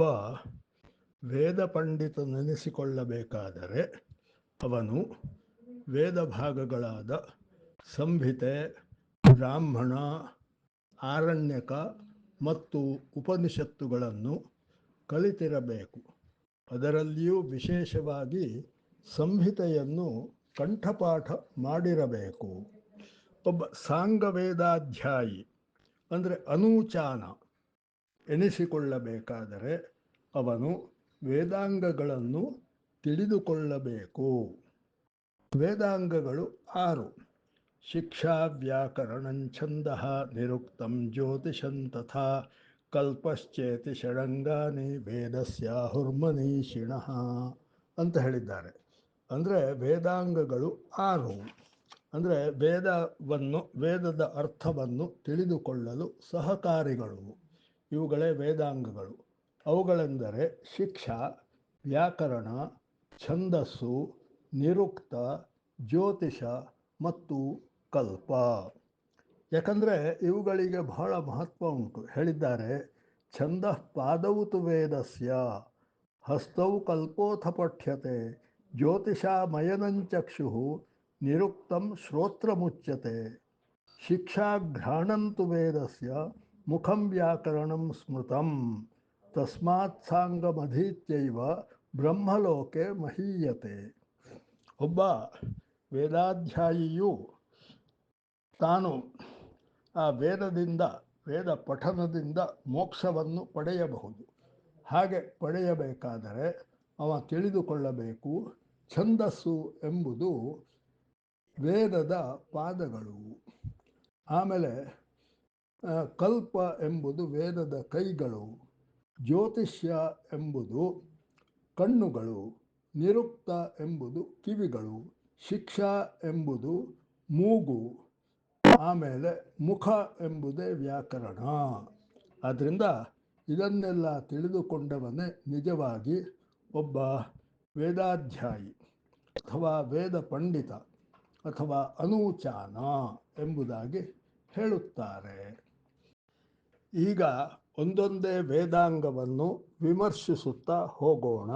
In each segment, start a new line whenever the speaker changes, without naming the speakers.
ಒಬ್ಬ ವೇದ ಪಂಡಿತನೆನಿಸಿಕೊಳ್ಳಬೇಕಾದರೆ ಅವನು ವೇದ ಭಾಗಗಳಾದ ಸಂಹಿತೆ, ಬ್ರಾಹ್ಮಣ, ಆರಣ್ಯಕ ಮತ್ತು ಉಪನಿಷತ್ತುಗಳನ್ನು ಕಲಿತಿರಬೇಕು. ಅದರಲ್ಲಿಯೂ ವಿಶೇಷವಾಗಿ ಸಂಹಿತೆಯನ್ನು ಕಂಠಪಾಠ ಮಾಡಿರಬೇಕು. ಒಬ್ಬ ಸಾಂಗವೇದಾಧ್ಯಾಯಿ, ಅಂದರೆ ಅನೂಚಾನ ಎನಿಸಿಕೊಳ್ಳಬೇಕಾದರೆ ಅವನು ವೇದಾಂಗಗಳನ್ನು ತಿಳಿದುಕೊಳ್ಳಬೇಕು. ವೇದಾಂಗಗಳು ಆರು. ಶಿಕ್ಷಾ ವ್ಯಾಕರಣಂಛಂದ ನಿರುಕ್ತಂ ಜ್ಯೋತಿಷಂ ತಥಾ ಕಲ್ಪಶ್ಚೇತಿ ಷಡಂಗಾನಿ ವೇದಸ್ಯಾಹುರ್ಮನೀಷಿಣ ಅಂತ ಹೇಳಿದ್ದಾರೆ. ಅಂದರೆ ವೇದಾಂಗಗಳು ಆರು. ಅಂದರೆ ವೇದವನ್ನು, ವೇದದ ಅರ್ಥವನ್ನು ತಿಳಿದುಕೊಳ್ಳಲು ಸಹಕಾರಿಗಳು. ಇವುಗಳೇ ವೇದಾಂಗಗಳು. ಅವುಗಳೆಂದರೆ ಶಿಕ್ಷಾ, ವ್ಯಾಕರಣ, ಛಂದಸ್ಸು, ನಿರುಕ್ತ, ಜ್ಯೋತಿಷ ಮತ್ತು ಕಲ್ಪ. ಯಾಕಂದರೆ ಇವುಗಳಿಗೆ ಬಹಳ ಮಹತ್ವ ಉಂಟು. ಹೇಳಿದ್ದಾರೆ, ಛಂದ ಪಾದೌತು ವೇದಸ್ಯ, ಹಸ್ತೌ ಕಲ್ಪೋಥ ಪಠ್ಯತೆ ಜ್ಯೋತಿಷಾಮಯನಂಚಕ್ಷು ನಿರುಕ್ತಂ ಶ್ರೋತ್ರಮುಚ್ಯತೆ. ಶಿಕ್ಷಾಘ್ರಾಣಂತು ವೇದಸ್ಯ ಮುಖಂ ವ್ಯಾಕರಣಂ ಸ್ಮೃತಂ. ತಸ್ಮಾತ್ ಸಾಂಗಮಧೀತ್ಯೈವ ಬ್ರಹ್ಮಲೋಕೆ ಮಹೀಯತೆ. ಒಬ್ಬ ವೇದಾಧ್ಯಾಯಿಯು ತಾನು ಆ ವೇದದಿಂದ, ವೇದ ಪಠನದಿಂದ ಮೋಕ್ಷವನ್ನು ಪಡೆಯಬಹುದು. ಹಾಗೆ ಪಡೆಯಬೇಕಾದರೆ ಅವ ತಿಳಿದುಕೊಳ್ಳಬೇಕು ಛಂದಸ್ಸು ಎಂಬುದು ವೇದದ ಪಾದಗಳು. ಆಮೇಲೆ ಕಲ್ಪ ಎಂಬುದು ವೇದದ ಕೈಗಳು, ಜ್ಯೋತಿಷ್ಯ ಎಂಬುದು ಕಣ್ಣುಗಳು, ನಿರುಕ್ತ ಎಂಬುದು ಕಿವಿಗಳು, ಶಿಕ್ಷಾ ಎಂಬುದು ಮೂಗು, ಆಮೇಲೆ ಮುಖ ಎಂಬುದೇ ವ್ಯಾಕರಣ. ಆದ್ದರಿಂದ ಇದನ್ನೆಲ್ಲ ತಿಳಿದುಕೊಂಡವನೇ ನಿಜವಾಗಿ ಒಬ್ಬ ವೇದಾಧ್ಯಾಯಿ ಅಥವಾ ವೇದ ಪಂಡಿತ ಅಥವಾ ಅನೂಚಾನ ಎಂಬುದಾಗಿ ಹೇಳುತ್ತಾರೆ. ಈಗ ಒಂದೊಂದೇ ವೇದಾಂಗವನ್ನು ವಿಮರ್ಶಿಸುತ್ತಾ ಹೋಗೋಣ.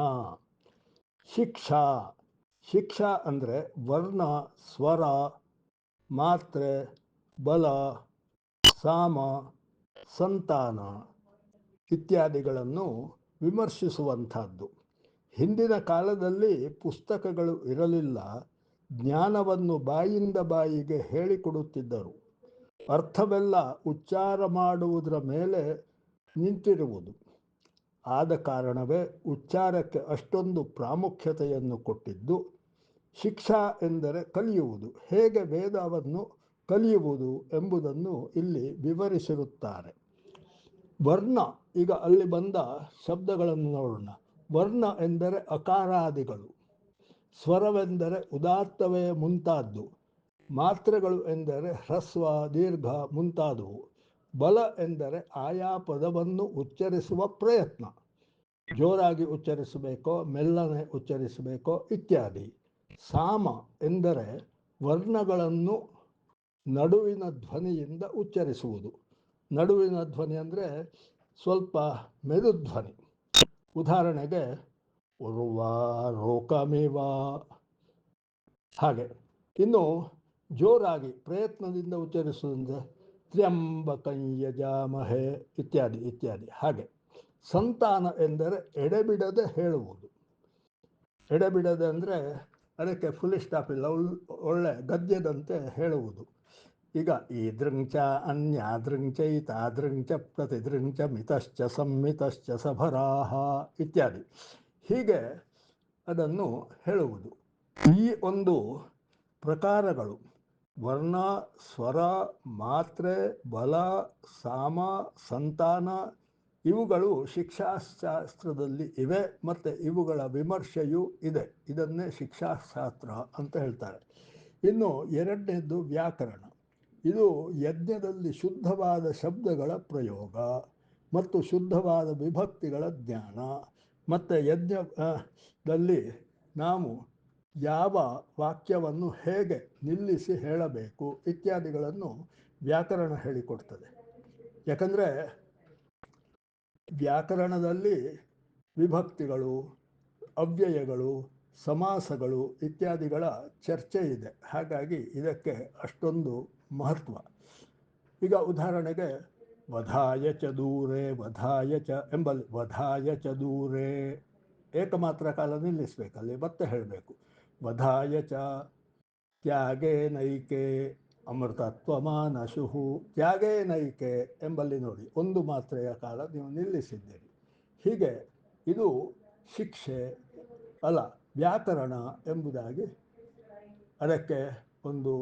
ಶಿಕ್ಷಾ. ಶಿಕ್ಷಾ ಅಂದರೆ ವರ್ಣ, ಸ್ವರ, ಮಾತ್ರೆ, ಬಲ, ಸಾಮ, ಸಂತಾನ ಇತ್ಯಾದಿಗಳನ್ನು ವಿಮರ್ಶಿಸುವಂಥದ್ದು. ಹಿಂದಿನ ಕಾಲದಲ್ಲಿ ಪುಸ್ತಕಗಳು ಇರಲಿಲ್ಲ. ಜ್ಞಾನವನ್ನು ಬಾಯಿಂದ ಬಾಯಿಗೆ ಹೇಳಿಕೊಡುತ್ತಿದ್ದರು. ಅರ್ಥವೆಲ್ಲ ಉಚ್ಚಾರ ಮಾಡುವುದರ ಮೇಲೆ ನಿಂತಿರುವುದು. ಆದ ಕಾರಣವೇ ಉಚ್ಚಾರಕ್ಕೆ ಅಷ್ಟೊಂದು ಪ್ರಾಮುಖ್ಯತೆಯನ್ನು ಕೊಟ್ಟಿದ್ದು ಶಿಕ್ಷಾ ಎಂದರೆ ಕಲಿಯುವುದು. ಹೇಗೆ ವೇದವನ್ನು ಕಲಿಯುವುದು ಎಂಬುದನ್ನು ಇಲ್ಲಿ ವಿವರಿಸಿರುತ್ತಾರೆ. ವರ್ಣ, ಈಗ ಅಲ್ಲಿ ಬಂದ ಶಬ್ದಗಳನ್ನು ನೋಡೋಣ. ವರ್ಣ ಎಂದರೆ ಅಕಾರಾದಿಗಳು. ಸ್ವರವೆಂದರೆ ಉದಾತ್ತವೇ ಮುಂತಾದ್ದು. ಮಾತ್ರೆಗಳು ಎಂದರೆ ಹ್ರಸ್ವ, ದೀರ್ಘ ಮುಂತಾದವು. ಬಲ ಎಂದರೆ ಆಯಾ ಪದವನ್ನು ಉಚ್ಚರಿಸುವ ಪ್ರಯತ್ನ. ಜೋರಾಗಿ ಉಚ್ಚರಿಸಬೇಕೋ, ಮೆಲ್ಲನೆ ಉಚ್ಚರಿಸಬೇಕೋ ಇತ್ಯಾದಿ. ಸಾಮ ಎಂದರೆ ವರ್ಣಗಳನ್ನು ನಡುವಿನ ಧ್ವನಿಯಿಂದ ಉಚ್ಚರಿಸುವುದು. ನಡುವಿನ ಧ್ವನಿ ಅಂದರೆ ಸ್ವಲ್ಪ ಮೆದುಧ್ವನಿ ಉದಾಹರಣೆಗೆ, ಉರ್ವ, ರೋಕಮೇವ ಹಾಗೆ. ಇನ್ನು ಜೋರಾಗಿ ಪ್ರಯತ್ನದಿಂದ ಉಚ್ಚರಿಸುವುದಂದ್ರೆ ತ್ರ್ಯಂಬಕಂಯಜಾಮಹೆ ಇತ್ಯಾದಿ ಇತ್ಯಾದಿ. ಹಾಗೆ ಸಂತಾನ ಎಂದರೆ ಎಡೆಬಿಡದೆ ಹೇಳುವುದು. ಎಡೆಬಿಡದೆ ಅಂದರೆ ಅದಕ್ಕೆ ಫುಲ್ ಸ್ಟಾಪ್ ಇಲ್ಲ ಒಳ್ಳೆ ಗದ್ಯದಂತೆ ಹೇಳುವುದು. ಈಗ ಈ ದೃಂಚ ಚ ಇತಾದೃಂಚ ಪ್ರತಿದೃಂಚ, ಮಿತಶ್ಚ ಸಂಮಿತಶ್ಚ ಸಭರಾಹ ಇತ್ಯಾದಿ. ಹೀಗೆ ಅದನ್ನು ಹೇಳುವುದು. ಈ ಒಂದು ಪ್ರಕಾರಗಳು ವರ್ಣ, ಸ್ವರ, ಮಾತ್ರೆ, ಬಲ, ಸಾಮ, ಸಂತಾನ ಇವುಗಳು ಶಿಕ್ಷಾಶಾಸ್ತ್ರದಲ್ಲಿ ಇವೆ ಮತ್ತು ಇವುಗಳ ವಿಮರ್ಶೆಯೂ ಇದೆ. ಇದನ್ನೇ ಶಿಕ್ಷಾಶಾಸ್ತ್ರ ಅಂತ ಹೇಳ್ತಾರೆ. ಇನ್ನು ಎರಡನೇದು ವ್ಯಾಕರಣ. ಇದು ಯಜ್ಞದಲ್ಲಿ ಶುದ್ಧವಾದ ಶಬ್ದಗಳ ಪ್ರಯೋಗ ಮತ್ತು ಶುದ್ಧವಾದ ವಿಭಕ್ತಿಗಳ ಜ್ಞಾನ. ಮತ್ತು ಯಜ್ಞದಲ್ಲಿ ನಾವು ಯಾವ ವಾಕ್ಯವನ್ನು ಹೇಗೆ ನಿಲ್ಲಿಸಿ ಹೇಳಬೇಕು ಇತ್ಯಾದಿಗಳನ್ನು ವ್ಯಾಕರಣ ಹೇಳಿಕೊಡ್ತದೆ. ಯಾಕಂದರೆ ವ್ಯಾಕರಣದಲ್ಲಿ ವಿಭಕ್ತಿಗಳು, ಅವ್ಯಯಗಳು, ಸಮಾಸಗಳು ಇತ್ಯಾದಿಗಳ ಚರ್ಚೆ ಇದೆ. ಹಾಗಾಗಿ ಇದಕ್ಕೆ ಅಷ್ಟೊಂದು ಮಹತ್ವ. ಈಗ ಉದಾಹರಣೆಗೆ ವಧಾಯ ಚ ದೂರೆ, ವಧಾಯ ಚ ಎಂಬಲ್ಲಿ ವಧಾಯ ಚ ದೂರೆ, ಏಕಮಾತ್ರ ಕಾಲ ನಿಲ್ಲಿಸಬೇಕಲ್ಲಿ, ಮತ್ತೆ ಹೇಳಬೇಕು. ವಧಾಯ ಚ ತ್ಯಾಗೇ ನೈಕೆ ಅಮೃತತ್ವಮಾನಶುಹು ತ್ಯಾಗೇ ನೈಕೆ ಎಂಬಲ್ಲಿ ನೋಡಿ, ಒಂದು ಮಾತ್ರೆಯ ಕಾಲ ನೀವು ನಿಲ್ಲಿಸಿದ್ದೀರಿ। ಹೀಗೆ ಇದು ಶಿಕ್ಷೆ ಅಲ್ಲ, ವ್ಯಾಕರಣ ಎಂಬುದಾಗಿ ಅದಕ್ಕೆ ಒಂದು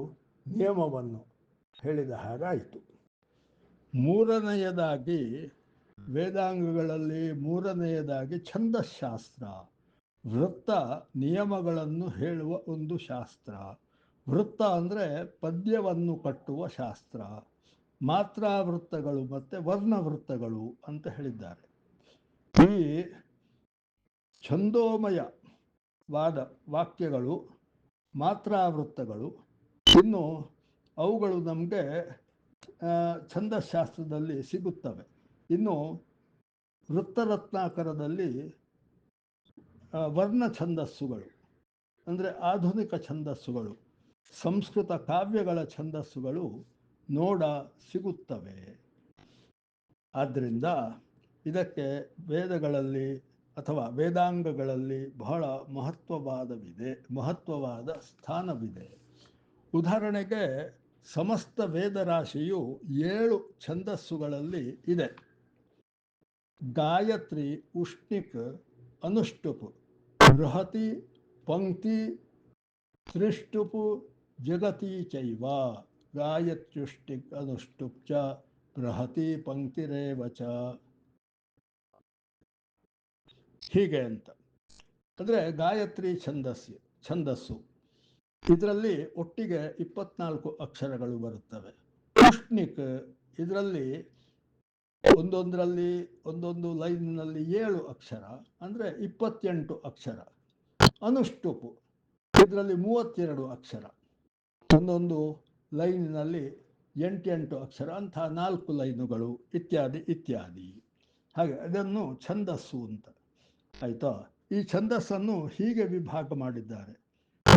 ನಿಯಮವನ್ನು ಹೇಳಿದ ಹಾಗಾಯಿತು. ಮೂರನೆಯದಾಗಿ ವೇದಾಂಗಗಳಲ್ಲಿ ಮೂರನೆಯದಾಗಿ ಛಂದಶಾಸ್ತ್ರ. ವೃತ್ತ ನಿಯಮಗಳನ್ನು ಹೇಳುವ ಒಂದು ಶಾಸ್ತ್ರ. ವೃತ್ತ ಅಂದರೆ ಪದ್ಯವನ್ನು ಕಟ್ಟುವ ಶಾಸ್ತ್ರ. ಮಾತ್ರಾವೃತ್ತಗಳು ಮತ್ತು ವರ್ಣವೃತ್ತಗಳು ಅಂತ ಹೇಳಿದ್ದಾರೆ. ಈ ಛಂದೋಮಯವಾದ ವಾಕ್ಯಗಳು, ಮಾತ್ರಾವೃತ್ತಗಳು ಇನ್ನು ಅವುಗಳು ನಮಗೆ ಛಂದಶಾಸ್ತ್ರದಲ್ಲಿ ಸಿಗುತ್ತವೆ. ಇನ್ನು ವೃತ್ತರತ್ನಾಕರದಲ್ಲಿ ವರ್ಣ ಛಂದಸ್ಸುಗಳು, ಅಂದರೆ ಆಧುನಿಕ ಛಂದಸ್ಸುಗಳು, ಸಂಸ್ಕೃತ ಕಾವ್ಯಗಳ ಛಂದಸ್ಸುಗಳು ನೋಡ ಸಿಗುತ್ತವೆ. ಆದ್ದರಿಂದ ಇದಕ್ಕೆ ವೇದಗಳಲ್ಲಿ ಅಥವಾ ವೇದಾಂಗಗಳಲ್ಲಿ ಬಹಳ ಮಹತ್ವವಾದವಿದೆ, ಮಹತ್ವವಾದ ಸ್ಥಾನವಿದೆ. ಉದಾಹರಣೆಗೆ ಸಮಸ್ತ ವೇದರಾಶಿಯು ಏಳು ಛಂದಸ್ಸುಗಳಲ್ಲಿ ಇದೆ. ಗಾಯತ್ರಿ, ಉಷ್ಣಿಕ್ ಅನುಷ್ಟುಪ್ ಬೃಹತಿ ಪಂಕ್ತಿ ತ್ರಿಷ್ಟುಪು ಜಗತಿ ಚೈವ ಗಾಯತ್ಯುಷ್ಟಿ ಅನುಷ್ಟುಪ್ ಚ ಬೃಹತಿ ಪಂಕ್ತಿರೇವ ಚ. ಹೀಗೆ ಅಂತ. ಅಂದರೆ ಗಾಯತ್ರಿ ಛಂದಸ್ಸು ಛಂದಸ್ಸು. ಇದರಲ್ಲಿ ಒಟ್ಟಿಗೆ ಇಪ್ಪತ್ನಾಲ್ಕು ಅಕ್ಷರಗಳು ಬರುತ್ತವೆ. ಉಷ್ಣಿಕ್ ಇದರಲ್ಲಿ ಒಂದೊಂದರಲ್ಲಿ, ಒಂದೊಂದು ಲೈನ್ನಲ್ಲಿ ಏಳು ಅಕ್ಷರ, ಅಂದರೆ ಇಪ್ಪತ್ತೆಂಟು ಅಕ್ಷರ, ಅನುಷ್ಟುಪು. ಇದರಲ್ಲಿ ಮೂವತ್ತೆರಡು ಅಕ್ಷರ. ಒಂದೊಂದು ಲೈನಿನಲ್ಲಿ ಎಂಟೆಂಟು ಅಕ್ಷರ ಅಂತಹ ನಾಲ್ಕು ಲೈನುಗಳು, ಇತ್ಯಾದಿ ಇತ್ಯಾದಿ. ಹಾಗೆ ಅದನ್ನು ಛಂದಸ್ಸು ಅಂತ. ಆಯಿತಾ? ಈ ಛಂದಸ್ಸನ್ನು ಹೀಗೆ ವಿಭಾಗ ಮಾಡಿದ್ದಾರೆ.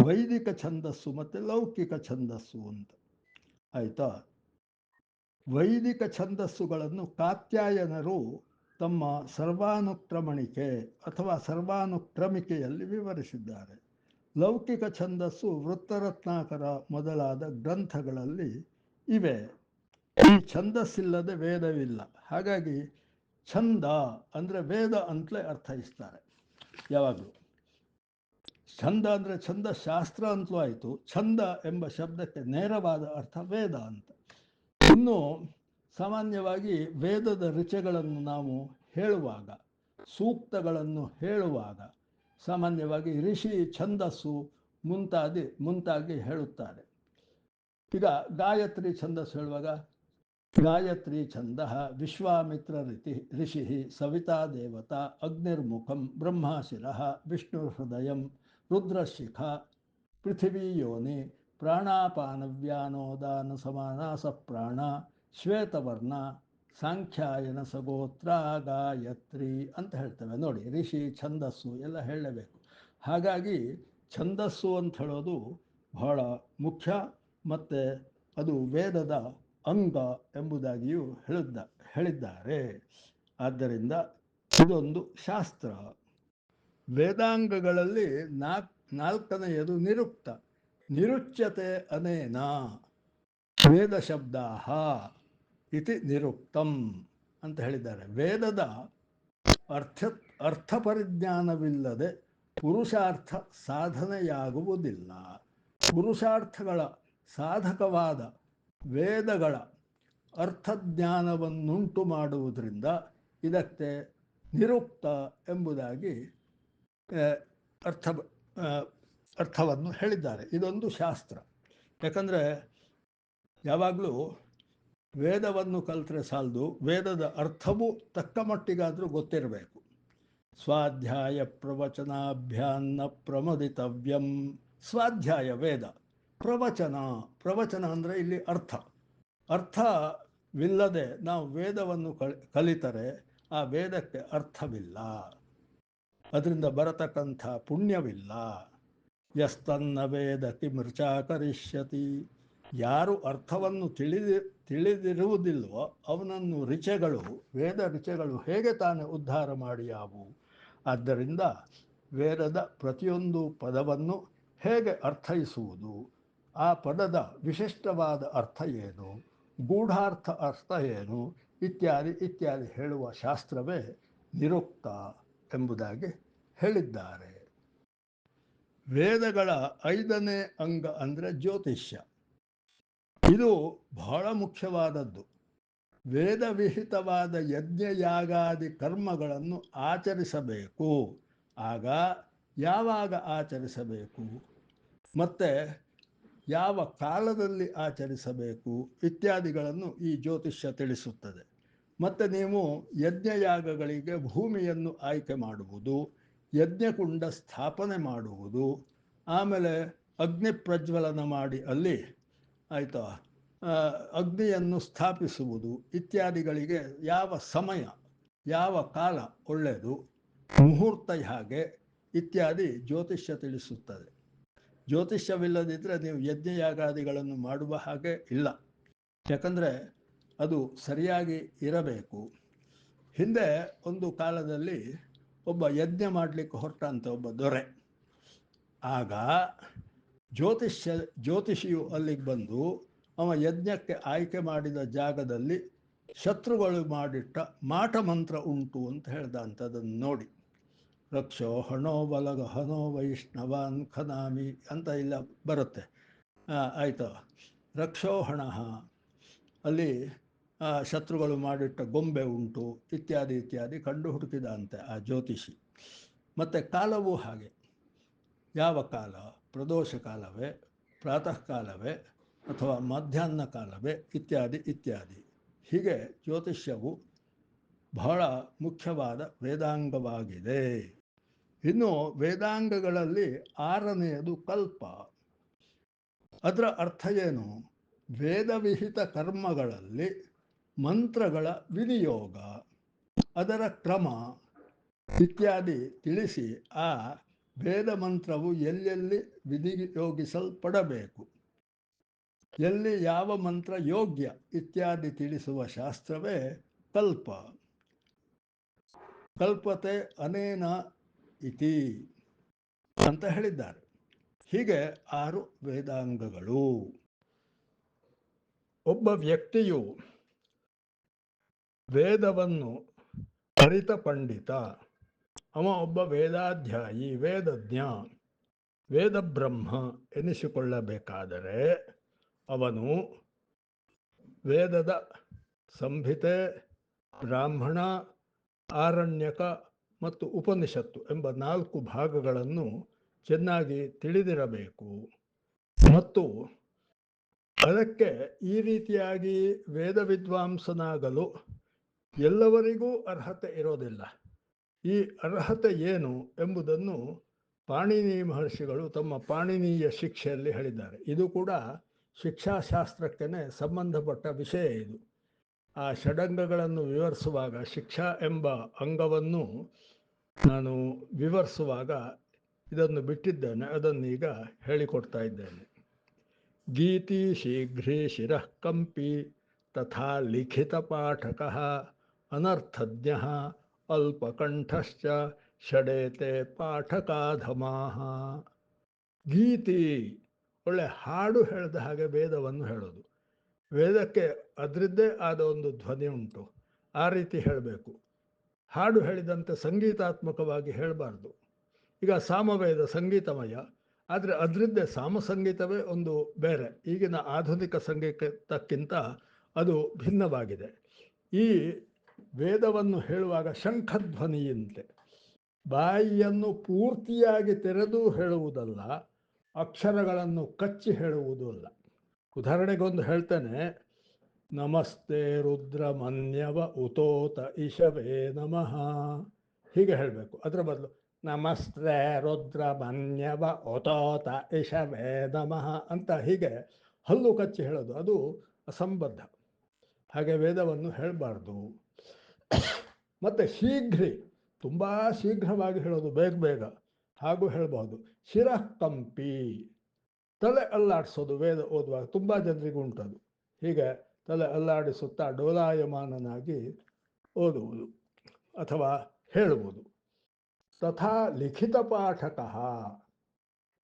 ವೈದಿಕ ಛಂದಸ್ಸು ಮತ್ತು ಲೌಕಿಕ ಛಂದಸ್ಸು ಅಂತ. ಆಯಿತಾ? ವೈದಿಕ ಛಂದಸ್ಸುಗಳನ್ನು ಕಾತ್ಯಾಯನರು ತಮ್ಮ ಸರ್ವಾನುಕ್ರಮಣಿಕೆ ಅಥವಾ ಸರ್ವಾನುಕ್ರಮಿಕೆಯಲ್ಲಿ ವಿವರಿಸಿದ್ದಾರೆ. ಲೌಕಿಕ ಛಂದಸ್ಸು ವೃತ್ತರತ್ನಾಕರ ಮೊದಲಾದ ಗ್ರಂಥಗಳಲ್ಲಿ ಇವೆ. ಈ ಛಂದಸ್ಸಿಲ್ಲದೆ ವೇದವಿಲ್ಲ. ಹಾಗಾಗಿ ಛಂದ ಅಂದರೆ ವೇದ ಅಂತಲೇ ಅರ್ಥೈಸ್ತಾರೆ. ಯಾವಾಗಲೂ. ಛಂದ ಅಂದರೆ ಛಂದ ಶಾಸ್ತ್ರ ಅಂತಲೂ ಆಯಿತು. ಛಂದ ಎಂಬ ಶಬ್ದಕ್ಕೆ ನೇರವಾದ ಅರ್ಥ ವೇದ ಅಂತ. ಇನ್ನು ಸಾಮಾನ್ಯವಾಗಿ ವೇದದ ರಿಚೆಗಳನ್ನು ನಾವು ಹೇಳುವಾಗ, ಸೂಕ್ತಗಳನ್ನು ಹೇಳುವಾಗ ಸಾಮಾನ್ಯವಾಗಿ ಋಷಿ ಛಂದಸ್ಸು ಮುಂತಾದಿ, ಮುಂತಾಗಿ ಹೇಳುತ್ತಾರೆ. ಈಗ ಗಾಯತ್ರಿ ಛಂದಸ್ಸು ಹೇಳುವಾಗ, ಗಾಯತ್ರಿ ಛಂದ ವಿಶ್ವಾಮಿತ್ರ ರೀತಿ, ಋಷಿ ಸವಿತಾ ದೇವತಾ ಅಗ್ನಿರ್ಮುಖಂ ಬ್ರಹ್ಮಶಿರ ವಿಷ್ಣು ಹೃದಯಂ ರುದ್ರಶಿಖ ಪೃಥಿವೀ ಯೋನಿ ಪ್ರಾಣಾಪಾನವ್ಯಾನೋದಾನ ಸಮಾನಾಸ ಪ್ರಾಣ ಶ್ವೇತವರ್ಣ, ಸಾಂಖ್ಯಾಯನ ಸಗೋತ್ರ, ಗಾಯತ್ರಿ ಅಂತ ಹೇಳ್ತೇವೆ. ನೋಡಿ ಋಷಿ ಛಂದಸ್ಸು ಎಲ್ಲ ಹೇಳಲೇಬೇಕು ಹಾಗಾಗಿ ಛಂದಸ್ಸು ಅಂತ ಹೇಳೋದು ಬಹಳ ಮುಖ್ಯ, ಮತ್ತು ಅದು ವೇದದ ಅಂಗ ಎಂಬುದಾಗಿಯೂ ಹೇಳಿದ್ದ, ಹೇಳಿದ್ದಾರೆ. ಆದ್ದರಿಂದ ಇದೊಂದು ಶಾಸ್ತ್ರ. ವೇದಾಂಗಗಳಲ್ಲಿ ನಾಲ್ಕು ನಾಲ್ಕನೆಯದು ನಿರುಕ್ತ. ನಿರುಚ್ಯತೆ ಅನೇನ ವೇದ ಶಬ್ದ ಇತಿ ನಿರುಕ್ತಂ ಅಂತ ಹೇಳಿದ್ದಾರೆ. ವೇದದ ಅರ್ಥ ಅರ್ಥ ಪರಿಜ್ಞಾನವಿಲ್ಲದೆ ಪುರುಷಾರ್ಥ ಸಾಧನೆಯಾಗುವುದಿಲ್ಲ. ಪುರುಷಾರ್ಥಗಳ ಸಾಧಕವಾದ ವೇದಗಳ ಅರ್ಥಜ್ಞಾನವನ್ನುಂಟು ಮಾಡುವುದರಿಂದ ಇದಕ್ಕೆ ನಿರುಕ್ತ ಎಂಬುದಾಗಿ ಅರ್ಥ ಅರ್ಥವನ್ನು ಹೇಳಿದ್ದಾರೆ. ಇದೊಂದು ಶಾಸ್ತ್ರ. ಯಾಕಂದರೆ ಯಾವಾಗಲೂ ವೇದವನ್ನು ಕಲಿತ್ರೆ ಸಾಲದು, ವೇದದ ಅರ್ಥವೂ ತಕ್ಕ ಮಟ್ಟಿಗಾದರೂ ಗೊತ್ತಿರಬೇಕು. ಸ್ವಾಧ್ಯಾಯ ಪ್ರವಚನಾಭ್ಯಾನ್ನ ಪ್ರಮದಿತವ್ಯಂ. ಸ್ವಾಧ್ಯಾಯ ವೇದ. ಪ್ರವಚನ ಪ್ರವಚನ ಅಂದರೆ ಇಲ್ಲಿ ಅರ್ಥ. ಅರ್ಥವಿಲ್ಲದೆ ನಾವು ವೇದವನ್ನು ಕಲಿತರೆ ಆ ವೇದಕ್ಕೆ ಅರ್ಥವಿಲ್ಲ. ಅದರಿಂದ ಬರತಕ್ಕಂಥ ಪುಣ್ಯವಿಲ್ಲ. ಯಸ್ತನ್ನ ವೇದ ಕಿಮೃಚಾ ಕರಿಷ್ಯತಿ. ಯಾರು ಅರ್ಥವನ್ನು ತಿಳಿದಿ, ತಿಳಿದಿರುವುದಿಲ್ಲವೋ ಅವನನ್ನು ರಿಚೆಗಳು, ವೇದ ರಿಚೆಗಳು ಹೇಗೆ ತಾನೇ ಉದ್ಧಾರ ಮಾಡಿಯಾವು? ಆದ್ದರಿಂದ ವೇದದ ಪ್ರತಿಯೊಂದು ಪದವನ್ನು ಹೇಗೆ ಅರ್ಥೈಸುವುದು? ಆ ಪದದ ವಿಶಿಷ್ಟವಾದ ಅರ್ಥ ಏನು? ಗೂಢಾರ್ಥ ಅರ್ಥ ಏನು? ಇತ್ಯಾದಿ ಇತ್ಯಾದಿ ಹೇಳುವ ಶಾಸ್ತ್ರವೇ ನಿರುಕ್ತ ಎಂಬುದಾಗಿ ಹೇಳಿದ್ದಾರೆ. ವೇದಗಳ ಐದನೇ ಅಂಗ ಅಂದರೆ ಜ್ಯೋತಿಷ್ಯ. ಇದು ಬಹಳ ಮುಖ್ಯವಾದದ್ದು. ವೇದವಿಹಿತವಾದ ಯಜ್ಞಯಾಗಾದಿ ಕರ್ಮಗಳನ್ನು ಆಚರಿಸಬೇಕು. ಆಗ ಯಾವಾಗ ಆಚರಿಸಬೇಕು? ಮತ್ತು ಯಾವ ಕಾಲದಲ್ಲಿ ಆಚರಿಸಬೇಕು? ಇತ್ಯಾದಿಗಳನ್ನು ಈ ಜ್ಯೋತಿಷ್ಯ ತಿಳಿಸುತ್ತದೆ. ಮತ್ತು ನೀವು ಯಜ್ಞಯಾಗಗಳಿಗೆ ಭೂಮಿಯನ್ನು ಆಯ್ಕೆ ಮಾಡುವುದು ಯಜ್ಞಕುಂಡ ಸ್ಥಾಪನೆ ಮಾಡುವುದು. ಆಮೇಲೆ ಅಗ್ನಿ ಪ್ರಜ್ವಲನ ಮಾಡಿ ಅಲ್ಲಿ, ಆಯಿತಾ ಅಗ್ನಿಯನ್ನು ಸ್ಥಾಪಿಸುವುದು ಇತ್ಯಾದಿಗಳಿಗೆ ಯಾವ ಸಮಯ, ಯಾವ ಕಾಲ ಒಳ್ಳೆಯದು, ಮುಹೂರ್ತ ಹಾಗೆ ಇತ್ಯಾದಿ ಜ್ಯೋತಿಷ್ಯ ತಿಳಿಸುತ್ತದೆ. ಜ್ಯೋತಿಷ್ಯವಿಲ್ಲದಿದ್ದರೆ ನೀವು ಯಜ್ಞಯಾಗಾದಿಗಳನ್ನು ಮಾಡುವ ಹಾಗೆ ಇಲ್ಲ. ಯಾಕಂದರೆ ಅದು ಸರಿಯಾಗಿ ಇರಬೇಕು. ಹಿಂದೆ ಒಂದು ಕಾಲದಲ್ಲಿ ಒಬ್ಬ ಯಜ್ಞ ಮಾಡಲಿಕ್ಕೆ ಹೊರಟಂತ ಒಬ್ಬ ದೊರೆ. ಆಗ ಜ್ಯೋತಿಷ್ಯ, ಜ್ಯೋತಿಷಿಯು ಅಲ್ಲಿಗೆ ಬಂದು ಅವ ಯಜ್ಞಕ್ಕೆ ಆಯ್ಕೆ ಮಾಡಿದ ಜಾಗದಲ್ಲಿ ಶತ್ರುಗಳು ಮಾಡಿಟ್ಟ ಮಾಟ ಮಂತ್ರ ಉಂಟು ಅಂತ ಹೇಳ್ದ ಅಂತ ಅದನ್ನು ನೋಡಿ. ರಕ್ಷೋ ಹಣೋ ಬಲಗ ಹನೋ ವೈಷ್ಣವಾನ್ ಖನಾಮಿ ಅಂತ ಇಲ್ಲ ಬರುತ್ತೆ. ಆಯಿತು ರಕ್ಷೋ ಹಣ. ಅಲ್ಲಿ ಶತ್ರುಗಳು ಮಾಡಿಟ್ಟ ಗೊಂಬೆ ಉಂಟು, ಇತ್ಯಾದಿ ಇತ್ಯಾದಿ ಕಂಡು ಹುಡುಕಿದ ಅಂತೆ ಆ ಜ್ಯೋತಿಷಿ. ಮತ್ತು ಕಾಲವೂ ಹಾಗೆ. ಯಾವ ಕಾಲ? ಪ್ರದೋಷ ಕಾಲವೇ, ಪ್ರಾತಃ ಕಾಲವೇ, ಅಥವಾ ಮಧ್ಯಾಹ್ನ ಕಾಲವೇ, ಇತ್ಯಾದಿ ಇತ್ಯಾದಿ. ಹೀಗೆ ಜ್ಯೋತಿಷ್ಯವು ಬಹಳ ಮುಖ್ಯವಾದ ವೇದಾಂಗವಾಗಿದೆ. ಇನ್ನು ವೇದಾಂಗಗಳಲ್ಲಿ ಆರನೆಯದು ಕಲ್ಪ. ಅದರ ಅರ್ಥ ಏನು? ವೇದವಿಹಿತ ಕರ್ಮಗಳಲ್ಲಿ ಮಂತ್ರಗಳ ವಿನಿಯೋಗ, ಅದರ ಕ್ರಮ ಇತ್ಯಾದಿ ತಿಳಿಸಿ ಆ ವೇದ ಮಂತ್ರವು ಎಲ್ಲೆಲ್ಲಿ ವಿನಿಯೋಗಿಸಲ್ಪಡಬೇಕು. ಎಲ್ಲಿ ಯಾವ ಮಂತ್ರ ಯೋಗ್ಯ ಇತ್ಯಾದಿ ತಿಳಿಸುವ ಶಾಸ್ತ್ರವೇ ಕಲ್ಪ. ಕಲ್ಪತೆ ಅನೇನ ಇತಿ ಅಂತ ಹೇಳಿದ್ದಾರೆ. ಹೀಗೆ ಆರು ವೇದಾಂಗಗಳು. ಒಬ್ಬ ವ್ಯಕ್ತಿಯು ವೇದವನ್ನು ಅರಿತ ಪಂಡಿತ. ಅವ ಒಬ್ಬ ವೇದಾಧ್ಯಾಯಿ, ವೇದಜ್ಞ. ವೇದ ಬ್ರಹ್ಮ ಎನಿಸಿಕೊಳ್ಳಬೇಕಾದರೆ ಅವನು ವೇದದ ಸಂಹಿತೆ, ಬ್ರಾಹ್ಮಣ, ಆರಣ್ಯಕ ಮತ್ತು ಉಪನಿಷತ್ತು ಎಂಬ ನಾಲ್ಕು ಭಾಗಗಳನ್ನು ಚೆನ್ನಾಗಿ ತಿಳಿದಿರಬೇಕು. ಮತ್ತು ಅದಕ್ಕೆ ಈ ರೀತಿಯಾಗಿ ವೇದ ವಿದ್ವಾಂಸನಾಗಲು ಎಲ್ಲವರಿಗೂ ಅರ್ಹತೆ ಇರೋದಿಲ್ಲ. ಈ ಅರ್ಹತೆ ಏನು ಎಂಬುದನ್ನು ಪಾಣಿನಿ ಮಹರ್ಷಿಗಳು ತಮ್ಮ ಪಾಣಿನೀಯ ಶಿಕ್ಷೆಯಲ್ಲಿ ಹೇಳಿದ್ದಾರೆ. ಇದು ಕೂಡ ಶಿಕ್ಷಾಶಾಸ್ತ್ರಕ್ಕೆ ಸಂಬಂಧಪಟ್ಟ ವಿಷಯ ಇದು. ಆ ಷಡಂಗಗಳನ್ನು ವಿವರಿಸುವಾಗ, ಶಿಕ್ಷಾ ಎಂಬ ಅಂಗವನ್ನು ನಾನು ವಿವರಿಸುವಾಗ ಇದನ್ನು ಬಿಟ್ಟಿದ್ದೇನೆ. ಅದನ್ನೀಗ ಹೇಳಿಕೊಡ್ತಾ ಇದ್ದೇನೆ. ಗೀತಿ ಶೀಘ್ರೇ ಶಿರಃ ಕಂಪಿ ತಥಾ ಲಿಖಿತ ಪಾಠಕ ಅನರ್ಥಜ್ಞ ಅಲ್ಪಕಂಠಶ್ಚ ಷಡೇತೆ ಪಾಠಕಾಧಮಾಹ ಗೀತಿ ಒಳ್ಳೆ ಹಾಡು ಹೇಳಿದ ಹಾಗೆ ವೇದವನ್ನು ಹೇಳೋದು. ವೇದಕ್ಕೆ ಅದರದ್ದೇ ಆದ ಒಂದು ಧ್ವನಿ ಉಂಟು. ಆ ರೀತಿ ಹೇಳಬೇಕು. ಹಾಡು ಹೇಳಿದಂತೆ ಸಂಗೀತಾತ್ಮಕವಾಗಿ ಹೇಳಬಾರ್ದು. ಈಗ ಸಾಮವೇದ ಸಂಗೀತಮಯ, ಆದರೆ ಅದರದ್ದೇ ಸಾಮ ಸಂಗೀತವೇ ಒಂದು ಬೇರೆ. ಈಗಿನ ಆಧುನಿಕ ಸಂಗೀತಕ್ಕಿಂತ ಅದು ಭಿನ್ನವಾಗಿದೆ. ಈ ವೇದವನ್ನು ಹೇಳುವಾಗ ಶಂಖಧ್ವನಿಯಂತೆ ಬಾಯಿಯನ್ನು ಪೂರ್ತಿಯಾಗಿ ತೆರೆದು ಹೇಳುವುದಲ್ಲ, ಅಕ್ಷರಗಳನ್ನು ಕಚ್ಚಿ ಹೇಳುವುದೂ ಅಲ್ಲ. ಉದಾಹರಣೆಗೊಂದು ಹೇಳ್ತೇನೆ, ನಮಸ್ತೆ ರುದ್ರ ಮನ್ಯವ ಉತೋತ ಇಶವೇ ನಮಃ. ಹೀಗೆ ಹೇಳಬೇಕು. ಅದರ ಬದಲು ನಮಸ್ತೆ ರುದ್ರ ಮನ್ಯವ ಉತೋತ ಇಶವೇ ನಮಃ ಅಂತ ಹೀಗೆ ಹಲ್ಲು ಕಚ್ಚಿ ಹೇಳೋದು. ಅದು ಅಸಂಬದ್ಧ. ಹಾಗೆ ವೇದವನ್ನು ಹೇಳಬಾರ್ದು. ಮತ್ತು ಶೀಘ್ರ, ತುಂಬ ಶೀಘ್ರವಾಗಿ ಹೇಳೋದು ಬೇಗ ಬೇಗ ಹಾಗೂ ಹೇಳಬಹುದು. ಶಿರಕಂಪಿ, ತಲೆ ಅಲ್ಲಾಡಿಸೋದು ವೇದ ಓದುವಾಗ ತುಂಬ ಜನರಿಗೂ ಉಂಟದು. ಹೀಗೆ ತಲೆ ಅಲ್ಲಾಡಿಸುತ್ತಾ ಡೋಲಾಯಮಾನನಾಗಿ ಓದುವುದು ಅಥವಾ ಹೇಳುವುದು. ತಥಾ ಲಿಖಿತ ಪಾಠಕಃ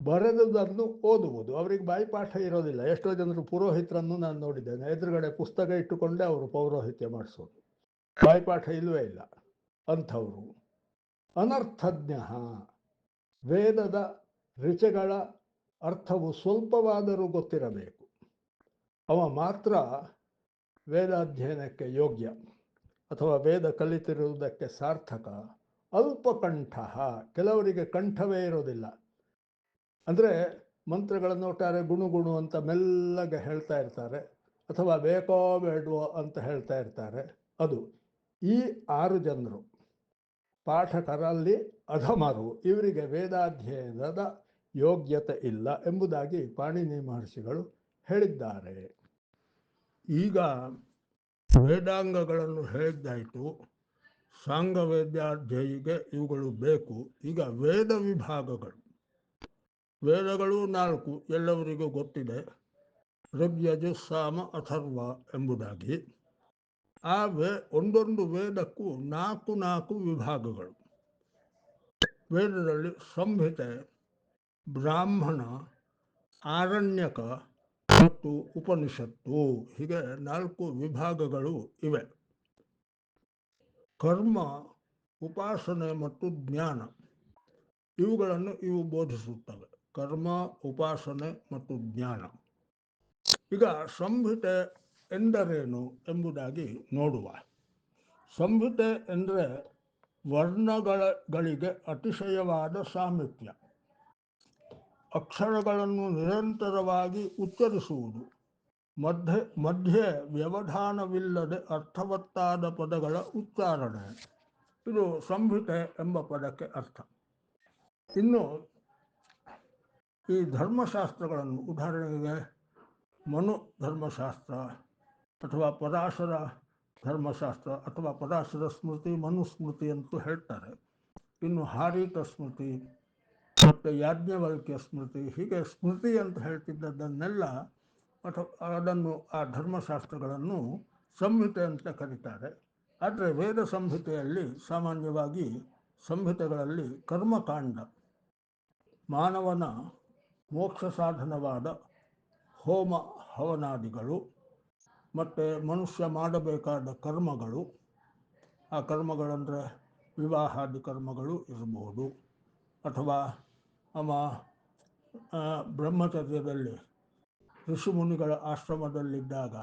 ಬರೆದುದನ್ನು ಓದುವುದು. ಅವರಿಗೆ ಬಾಯಿಪಾಠ ಇರೋದಿಲ್ಲ. ಎಷ್ಟೋ ಜನರು ಪುರೋಹಿತರನ್ನು ನಾನು ನೋಡಿದ್ದೇನೆ. ಎದುರುಗಡೆ ಪುಸ್ತಕ ಇಟ್ಟುಕೊಂಡೇ ಅವರು ಪೌರೋಹಿತ್ಯ ಮಾಡಿಸೋದು. ಬಾಯಿಪಾಠ ಇಲ್ಲವೇ ಇಲ್ಲ. ಅಂಥವರು. ಅನರ್ಥಜ್ಞ. ವೇದದ ರುಚಿಗಳ ಅರ್ಥವು ಸ್ವಲ್ಪವಾದರೂ ಗೊತ್ತಿರಬೇಕು. ಅವ ಮಾತ್ರ ವೇದಾಧ್ಯಯನಕ್ಕೆ ಯೋಗ್ಯ ಅಥವಾ ವೇದ ಕಲಿತಿರುವುದಕ್ಕೆ ಸಾರ್ಥಕ. ಅಲ್ಪಕಂಠ. ಕೆಲವರಿಗೆ ಕಂಠವೇ ಇರೋದಿಲ್ಲ. ಅಂದರೆ ಮಂತ್ರಗಳನ್ನು ಒಟ್ಟಾರೆ ಗುಣುಗುಣು ಅಂತ ಮೆಲ್ಲಗೆ ಹೇಳ್ತಾ ಇರ್ತಾರೆ ಅಥವಾ ಬೇಕೋ ಬೇಡವೋ ಅಂತ ಹೇಳ್ತಾ ಇರ್ತಾರೆ. ಅದು. ಈ ಆರು ಜನರು ಪಾಠಕರಲ್ಲಿ ಅಧಮರು. ಇವರಿಗೆ ವೇದಾಧ್ಯಯನದ ಯೋಗ್ಯತೆ ಇಲ್ಲ ಎಂಬುದಾಗಿ ಪಾಣಿನಿ ಮಹರ್ಷಿಗಳು ಹೇಳಿದ್ದಾರೆ. ಈಗ ವೇದಾಂಗಗಳನ್ನು ಹೇಳಿದ್ದಾಯಿತು. ಸಾಂಗ ಇವುಗಳು ಬೇಕು. ಈಗ ವೇದ ವಿಭಾಗಗಳು. ವೇದಗಳು ನಾಲ್ಕು ಎಲ್ಲವರಿಗೂ ಗೊತ್ತಿದೆ. ಋಗ್ಯಜು, ಸಾಮ, ಅಥರ್ವ ಎಂಬುದಾಗಿ. ಆ ವೇ, ಒಂದೊಂದು ವೇದಕ್ಕೂ ನಾಲ್ಕು ನಾಲ್ಕು ವಿಭಾಗಗಳು. ವೇದದಲ್ಲಿ ಸಂಹಿತೆ, ಬ್ರಾಹ್ಮಣ, ಆರಣ್ಯಕ ಮತ್ತು ಉಪನಿಷತ್ತು ಹೀಗೆ ನಾಲ್ಕು ವಿಭಾಗಗಳು ಇವೆ. ಕರ್ಮ, ಉಪಾಸನೆ ಮತ್ತು ಜ್ಞಾನ ಇವುಗಳನ್ನು ಇವು ಬೋಧಿಸುತ್ತವೆ. ಕರ್ಮ, ಉಪಾಸನೆ ಮತ್ತು ಜ್ಞಾನ. ಈಗ ಸಂಹಿತೆ ಎಂದರೇನು ಎಂಬುದಾಗಿ ನೋಡುವ. ಸಂಹಿತೆ ಎಂದರೆ ವರ್ಣಗಳಿಗೆ ಅತಿಶಯವಾದ ಸಾಮೀಪ್ಯ. ಅಕ್ಷರಗಳನ್ನು ನಿರಂತರವಾಗಿ ಉಚ್ಚರಿಸುವುದು. ಮಧ್ಯೆ ಮಧ್ಯೆ ವ್ಯವಧಾನವಿಲ್ಲದೆ ಅರ್ಥವತ್ತಾದ ಪದಗಳ ಉಚ್ಚಾರಣೆ. ಇದು ಸಂಹಿತೆ ಎಂಬ ಪದಕ್ಕೆ ಅರ್ಥ. ಇನ್ನು ಈ ಧರ್ಮಶಾಸ್ತ್ರಗಳನ್ನು, ಉದಾಹರಣೆಗೆ ಮನು ಧರ್ಮಶಾಸ್ತ್ರ ಅಥವಾ ಪರಾಶರ ಧರ್ಮಶಾಸ್ತ್ರ ಅಥವಾ ಪರಾಶರ ಸ್ಮೃತಿ ಮನುಸ್ಮೃತಿ ಅಂತೂ ಹೇಳ್ತಾರೆ. ಇನ್ನು ಹಾರಿಕ ಸ್ಮೃತಿ, ಮತ್ತು ಯಾಜ್ಞವಲ್ಕ್ಯ ಸ್ಮೃತಿ, ಹೀಗೆ ಸ್ಮೃತಿ ಅಂತ ಹೇಳ್ತಿದ್ದದನ್ನೆಲ್ಲ ಅಥವಾ ಅದನ್ನು ಆ ಧರ್ಮಶಾಸ್ತ್ರಗಳನ್ನು ಸಂಹಿತೆ ಅಂತ ಕರೀತಾರೆ. ಆದರೆ ವೇದ ಸಂಹಿತೆಯಲ್ಲಿ ಸಾಮಾನ್ಯವಾಗಿ ಸಂಹಿತೆಗಳಲ್ಲಿ ಕರ್ಮಕಾಂಡ, ಮಾನವನ ಮೋಕ್ಷ ಸಾಧನವಾದ ಹೋಮ ಹವನಾದಿಗಳು ಮತ್ತು ಮನುಷ್ಯ ಮಾಡಬೇಕಾದ ಕರ್ಮಗಳು, ಆ ಕರ್ಮಗಳಂದರೆ ವಿವಾಹಾದಿ ಕರ್ಮಗಳು ಇರಬಹುದು ಅಥವಾ ಅವ ಬ್ರಹ್ಮಚರ್ಯದಲ್ಲಿ ಋಷಿಮುನಿಗಳ ಆಶ್ರಮದಲ್ಲಿದ್ದಾಗ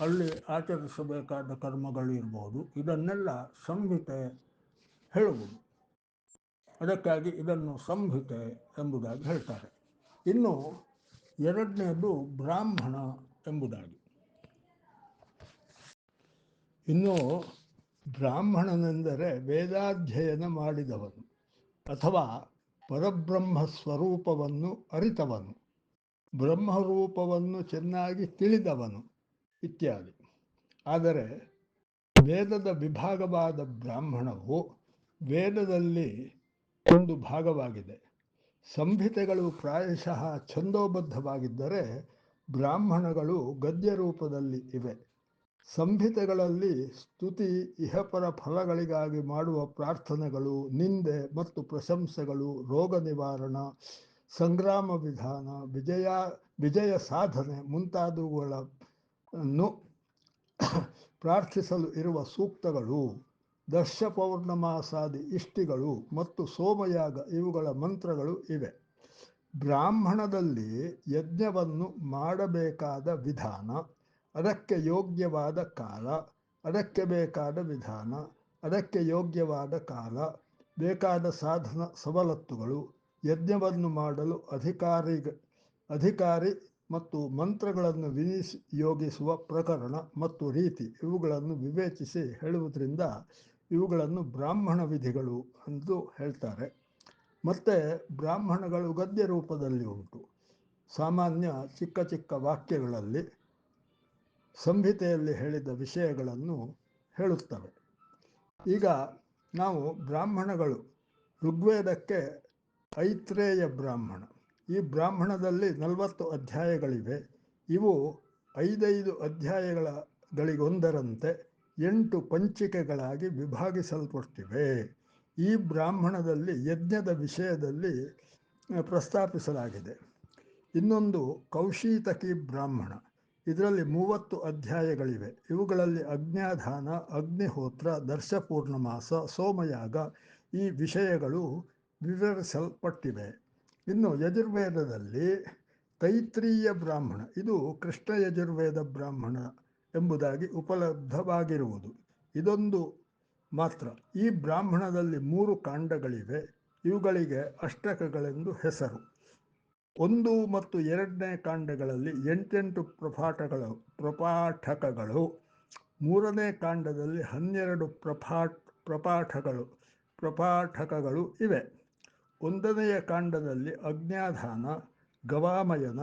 ಅಲ್ಲಿ ಆಚರಿಸಬೇಕಾದ ಕರ್ಮಗಳು ಇರ್ಬೋದು. ಇದನ್ನೆಲ್ಲ ಸಂಹಿತೆ ಹೇಳುವುದು. ಅದಕ್ಕಾಗಿ ಇದನ್ನು ಸಂಹಿತೆ ಎಂಬುದಾಗಿ ಹೇಳ್ತಾರೆ. ಇನ್ನು ಎರಡನೇದು ಬ್ರಾಹ್ಮಣ ಎಂಬುದಾಗಿ. ಇನ್ನು ಬ್ರಾಹ್ಮಣನೆಂದರೆ ವೇದಾಧ್ಯಯನ ಮಾಡಿದವನು ಅಥವಾ ಪರಬ್ರಹ್ಮ ಸ್ವರೂಪವನ್ನು ಅರಿತವನು, ಬ್ರಹ್ಮರೂಪವನ್ನು ಚೆನ್ನಾಗಿ ತಿಳಿದವನು ಇತ್ಯಾದಿ. ಆದರೆ ವೇದದ ವಿಭಾಗವಾದ ಬ್ರಾಹ್ಮಣವು ವೇದದಲ್ಲಿ ಒಂದು ಭಾಗವಾಗಿದೆ. ಸಂಹಿತೆಗಳು ಪ್ರಾಯಶಃ ಛಂದೋಬದ್ಧವಾಗಿದ್ದರೆ ಬ್ರಾಹ್ಮಣಗಳು ಗದ್ಯ ರೂಪದಲ್ಲಿ ಇವೆ. ಸಂಹಿತೆಗಳಲ್ಲಿ ಸ್ತುತಿ, ಇಹಪರ ಫಲಗಳಿಗಾಗಿ ಮಾಡುವ ಪ್ರಾರ್ಥನೆಗಳು, ನಿಂದೆ ಮತ್ತು ಪ್ರಶಂಸೆಗಳು, ರೋಗ ನಿವಾರಣ, ಸಂಗ್ರಾಮ ವಿಧಾನ, ವಿಜಯ ವಿಜಯ ಸಾಧನೆ ಮುಂತಾದವುಗಳನ್ನು ಪ್ರಾರ್ಥಿಸಲು ಇರುವ ಸೂಕ್ತಗಳು, ದರ್ಶ ಪೌರ್ಣಮಾಸಾದಿ ಇಷ್ಟಿಗಳು ಮತ್ತು ಸೋಮಯಾಗ ಇವುಗಳ ಮಂತ್ರಗಳು ಇವೆ. ಬ್ರಾಹ್ಮಣದಲ್ಲಿ ಯಜ್ಞವನ್ನು ಮಾಡಬೇಕಾದ ವಿಧಾನ ಅದಕ್ಕೆ ಯೋಗ್ಯವಾದ ಕಾಲ, ಅದಕ್ಕೆ ಬೇಕಾದ ವಿಧಾನ, ಅದಕ್ಕೆ ಯೋಗ್ಯವಾದ ಕಾಲ, ಬೇಕಾದ ಸಾಧನ ಸವಲತ್ತುಗಳು, ಯಜ್ಞವನ್ನು ಮಾಡಲು ಅಧಿಕಾರಿ ಅಧಿಕಾರಿ ಮತ್ತು ಮಂತ್ರಗಳನ್ನು ವಿನಿಯೋಗಿಸುವ ಪ್ರಕರಣ ಮತ್ತು ರೀತಿ ಇವುಗಳನ್ನು ವಿವೇಚಿಸಿ ಹೇಳುವುದರಿಂದ ಇವುಗಳನ್ನು ಬ್ರಾಹ್ಮಣ ವಿಧಿಗಳು ಎಂದು ಹೇಳ್ತಾರೆ. ಮತ್ತು ಬ್ರಾಹ್ಮಣಗಳು ಗದ್ಯ ರೂಪದಲ್ಲಿ ಉಂಟು. ಸಾಮಾನ್ಯ ಚಿಕ್ಕ ಚಿಕ್ಕ ವಾಕ್ಯಗಳಲ್ಲಿ ಸಂಹಿತೆಯಲ್ಲಿ ಹೇಳಿದ ವಿಷಯಗಳನ್ನು ಹೇಳುತ್ತವೆ. ಈಗ ನಾವು ಬ್ರಾಹ್ಮಣಗಳು, ಋಗ್ವೇದಕ್ಕೆ ಐತ್ರೇಯ ಬ್ರಾಹ್ಮಣ. ಈ ಬ್ರಾಹ್ಮಣದಲ್ಲಿ ನಲವತ್ತು ಅಧ್ಯಾಯಗಳಿವೆ. ಇವು ಐದೈದು ಅಧ್ಯಾಯಗಳ ಗಳಿಗೊಂದರಂತೆ ಎಂಟು ಪಂಚಿಕೆಗಳಾಗಿ ವಿಭಾಗಿಸಲ್ಪಟ್ಟಿವೆ ಈ ಬ್ರಾಹ್ಮಣದಲ್ಲಿ ಯಜ್ಞದ ವಿಷಯದಲ್ಲಿ ಪ್ರಸ್ತಾಪಿಸಲಾಗಿದೆ. ಇನ್ನೊಂದು ಕೌಶೀತಕಿ ಬ್ರಾಹ್ಮಣ. ಇದರಲ್ಲಿ ಮೂವತ್ತು ಅಧ್ಯಾಯಗಳಿವೆ. ಇವುಗಳಲ್ಲಿ ಅಜ್ಞಾಧಾನ ಅಗ್ನಿಹೋತ್ರ, ದರ್ಶಪೂರ್ಣಮಾಸ, ಸೋಮಯಾಗ ಈ ವಿಷಯಗಳು ವಿವರಿಸಲ್ಪಟ್ಟಿವೆ. ಇನ್ನು ಯಜುರ್ವೇದದಲ್ಲಿ ತೈತ್ರೀಯ ಬ್ರಾಹ್ಮಣ, ಇದು ಕೃಷ್ಣ ಯಜುರ್ವೇದ ಬ್ರಾಹ್ಮಣ ಎಂಬುದಾಗಿ ಉಪಲಬ್ಧವಾಗಿರುವುದು. ಇದೊಂದು ಮಾತ್ರ. ಈ ಬ್ರಾಹ್ಮಣದಲ್ಲಿ ಮೂರು ಕಾಂಡಗಳಿವೆ. ಇವುಗಳಿಗೆ ಅಷ್ಟಕಗಳೆಂದು ಹೆಸರು. ಒಂದು ಮತ್ತು ಎರಡನೇ ಕಾಂಡಗಳಲ್ಲಿ ಎಂಟೆಂಟು ಪ್ರಪಾಠಗಳು, ಪ್ರಪಾಠಕಗಳು. ಮೂರನೇ ಕಾಂಡದಲ್ಲಿ ಹನ್ನೆರಡು ಪ್ರಪಾಠ, ಪ್ರಪಾಠಗಳು, ಪ್ರಪಾಠಕಗಳು ಇವೆ. ಒಂದನೆಯ ಕಾಂಡದಲ್ಲಿ ಅಜ್ಞಾಧಾನ, ಗವಾಮಯನ,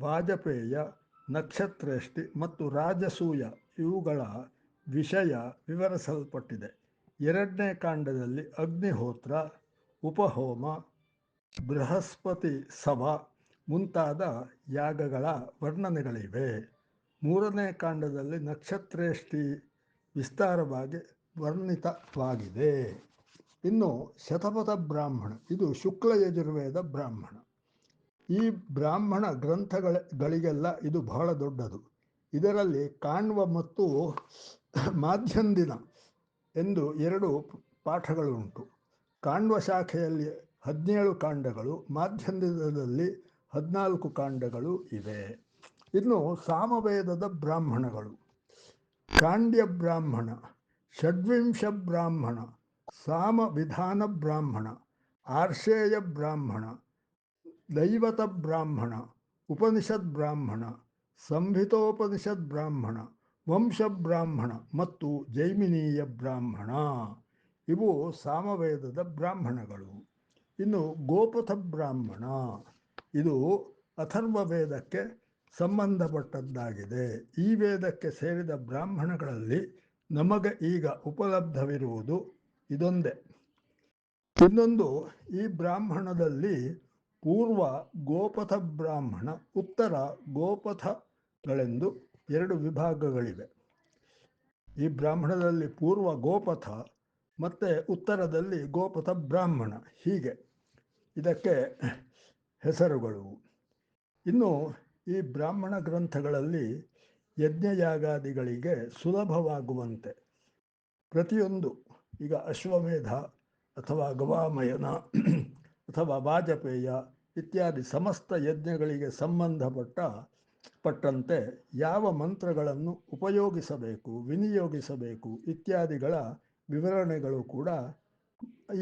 ವಾಜಪೇಯ, ನಕ್ಷತ್ರೇಷ್ಠಿ ಮತ್ತು ರಾಜಸೂಯ ಇವುಗಳ ವಿಷಯ ವಿವರಿಸಲ್ಪಟ್ಟಿದೆ. ಎರಡನೇ ಕಾಂಡದಲ್ಲಿ ಅಗ್ನಿಹೋತ್ರ, ಉಪಹೋಮ, ಬೃಹಸ್ಪತಿ ಸಭ ಮುಂತಾದ ಯಾಗಗಳ ವರ್ಣನೆಗಳಿವೆ. ಮೂರನೇ ಕಾಂಡದಲ್ಲಿ ನಕ್ಷತ್ರೇಷ್ಠಿ ವಿಸ್ತಾರವಾಗಿ ವರ್ಣಿತವಾಗಿದೆ. ಇನ್ನು ಶತಪಥ ಬ್ರಾಹ್ಮಣ, ಇದು ಶುಕ್ಲ ಯಜುರ್ವೇದ ಬ್ರಾಹ್ಮಣ. ಈ ಬ್ರಾಹ್ಮಣ ಗ್ರಂಥಗಳಿಗೆಲ್ಲ ಇದು ಬಹಳ ದೊಡ್ಡದು. ಇದರಲ್ಲಿ ಕಾಣ್ವ ಮತ್ತು ಮಾಧ್ಯಂದಿನ ಎಂದು ಎರಡು ಪಾಠಗಳುಂಟು. ಕಾಣ್ವ ಶಾಖೆಯಲ್ಲಿ ಹದಿನೇಳು ಕಾಂಡಗಳು, ಮಾಧ್ಯಂದಿನದಲ್ಲಿ ಹದಿನಾಲ್ಕು ಕಾಂಡಗಳು ಇವೆ. ಇನ್ನು ಸಾಮವೇದದ ಬ್ರಾಹ್ಮಣಗಳು. ಕಾಂಡ್ಯ ಬ್ರಾಹ್ಮಣ, ಷಡ್ವಿಂಶ ಬ್ರಾಹ್ಮಣ, ಸಾಮ ವಿಧಾನ ಬ್ರಾಹ್ಮಣ, ಆರ್ಷೇಯ ಬ್ರಾಹ್ಮಣ, ದೈವತ ಬ್ರಾಹ್ಮಣ, ಉಪನಿಷತ್ ಬ್ರಾಹ್ಮಣ, ಸಂಹಿತೋಪನಿಷತ್ ಬ್ರಾಹ್ಮಣ, ವಂಶ ಬ್ರಾಹ್ಮಣ ಮತ್ತು ಜೈಮಿನೀಯ ಬ್ರಾಹ್ಮಣ. ಇವು ಸಾಮವೇದದ ಬ್ರಾಹ್ಮಣಗಳು. ಇನ್ನು ಗೋಪಥ ಬ್ರಾಹ್ಮಣ ಇದು ಅಥರ್ವ ವೇದಕ್ಕೆ ಸಂಬಂಧಪಟ್ಟದ್ದಾಗಿದೆ ಈ ವೇದಕ್ಕೆ ಸೇರಿದ ಬ್ರಾಹ್ಮಣಗಳಲ್ಲಿ ನಮಗೆ ಈಗ ಉಪಲಬ್ಧವಿರುವುದು ಇದೊಂದೇ. ಇನ್ನೊಂದು, ಈ ಬ್ರಾಹ್ಮಣದಲ್ಲಿ ಪೂರ್ವ ಗೋಪಥ ಬ್ರಾಹ್ಮಣ, ಉತ್ತರ ಗೋಪಥಗಳೆಂದು ಎರಡು ವಿಭಾಗಗಳಿವೆ. ಈ ಬ್ರಾಹ್ಮಣದಲ್ಲಿ ಪೂರ್ವ ಗೋಪಥ, ಮತ್ತು ಉತ್ತರದಲ್ಲಿ ಗೋಪಥ ಬ್ರಾಹ್ಮಣ. ಹೀಗೆ. ಇದಕ್ಕೆ ಹೆಸರುಗಳು. ಇನ್ನು ಈ ಬ್ರಾಹ್ಮಣ ಗ್ರಂಥಗಳಲ್ಲಿ ಯಜ್ಞಯಾಗಾದಿಗಳಿಗೆ ಸುಲಭವಾಗುವಂತೆ ಪ್ರತಿಯೊಂದು, ಈಗ ಅಶ್ವಮೇಧ ಅಥವಾ ಗವಾಮಯನ ಅಥವಾ ವಾಜಪೇಯ ಇತ್ಯಾದಿ ಸಮಸ್ತ ಯಜ್ಞಗಳಿಗೆ ಸಂಬಂಧಪಟ್ಟ, ಪಟ್ಟಂತೆ ಯಾವ ಮಂತ್ರಗಳನ್ನು ಉಪಯೋಗಿಸಬೇಕು, ವಿನಿಯೋಗಿಸಬೇಕು ಇತ್ಯಾದಿಗಳ ವಿವರಣೆಗಳು ಕೂಡ